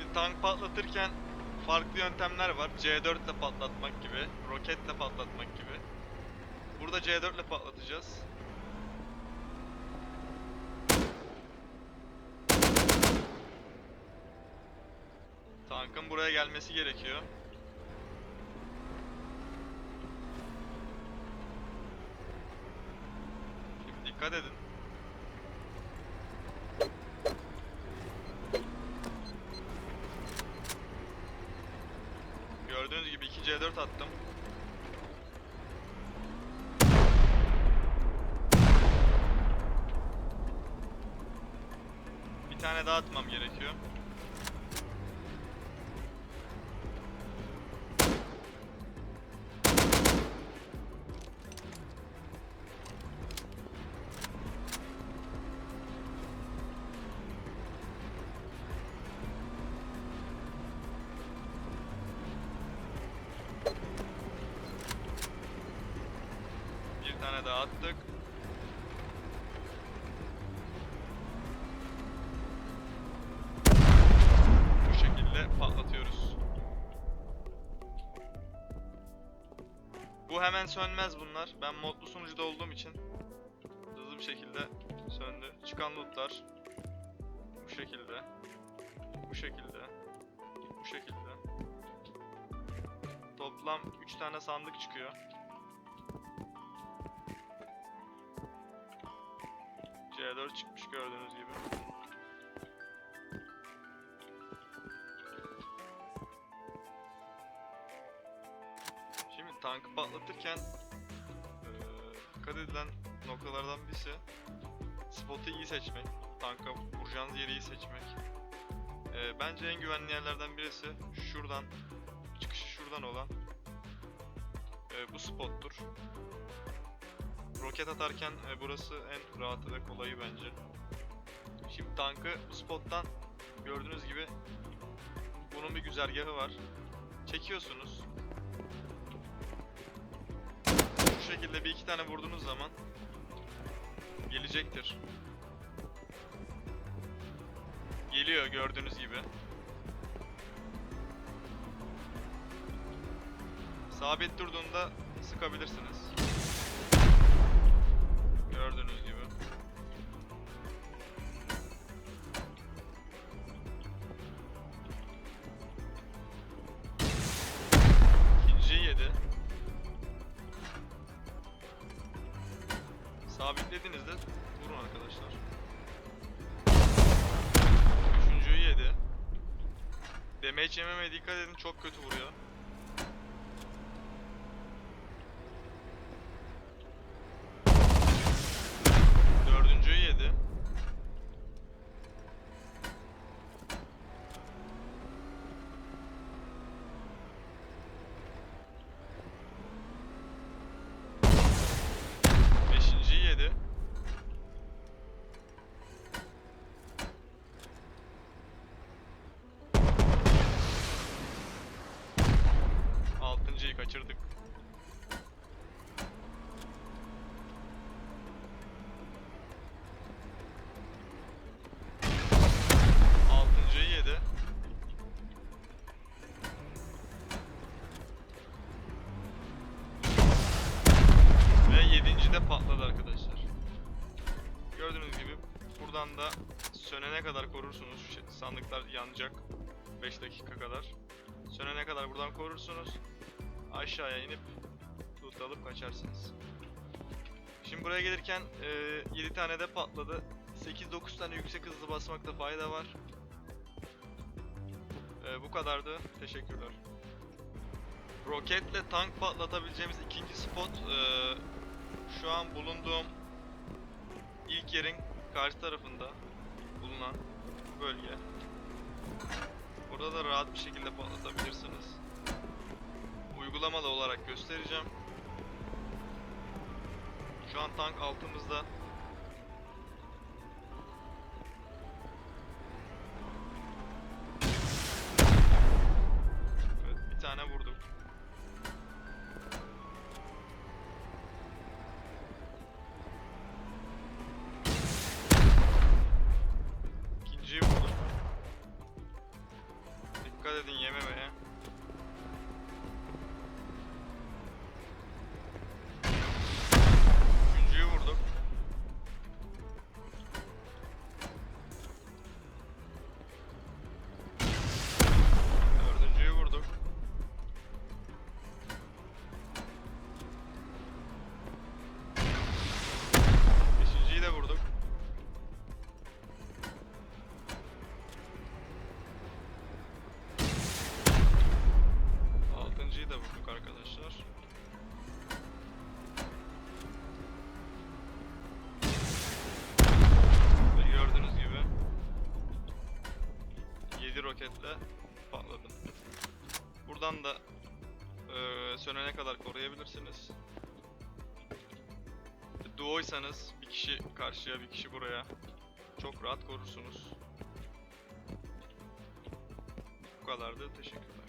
Şimdi tank patlatırken farklı yöntemler var. C4 ile patlatmak gibi, roketle patlatmak gibi. Burada C4 ile patlatacağız. Tankın buraya gelmesi gerekiyor. Şimdi dikkat edin. Gördüğünüz gibi 2 C4 attım. Bir tane daha atmam gerekiyor. Bir tane daha attık. Bu şekilde patlatıyoruz. Bu hemen sönmez bunlar. Ben modlu sunucuda olduğum için hızlı bir şekilde söndü. Çıkan lootlar bu şekilde. Bu şekilde. Bu şekilde. Toplam 3 tane sandık çıkıyor. C4 çıkmış gördüğünüz gibi. Şimdi tankı patlatırken eee, dikkat edilen noktalardan birisi spotu iyi seçmek. Tanka vuracağınız yeri iyi seçmek. Eee, bence en güvenli yerlerden birisi şuradan çıkışı şuradan olan eee, bu spottur. Roket atarken e, burası en rahatı ve kolayı bence. Şimdi tankı bu spottan gördüğünüz gibi bunun bir güzergahı var. Çekiyorsunuz. Şu şekilde bir iki tane vurduğunuz zaman gelecektir. Geliyor gördüğünüz gibi. Sabit durduğunda sıkabilirsiniz. Damage yememeye dikkat edin çok kötü vuruyor. Dördüncüyü yedi. Beşinciyi yedi. Altıncıyı kaçırdık. Yedi. Ve yedinci de patladı arkadaşlar. Gördüğünüz gibi buradan da sönene kadar korursunuz. Sandıklar yanacak 5 dakika kadar. Sönene kadar buradan korursunuz. Aşağıya inip loot alıp kaçarsınız. Şimdi buraya gelirken 7 tane de patladı. 8-9 tane yüksek hızlı basmakta fayda var. E, bu kadardı. Teşekkürler. Roketle tank patlatabileceğimiz ikinci spot e, şu an bulunduğum ilk yerin karşı tarafında bulunan bölge. Burada da rahat bir şekilde patlatabilirsiniz. Uygulamalı olarak göstereceğim. Şu an tank altımızda. Roketle patladı. Buradan da eee sönene kadar koruyabilirsiniz. Duoysanız bir kişi karşıya bir kişi buraya çok rahat korursunuz. Bu kadardı. Teşekkürler.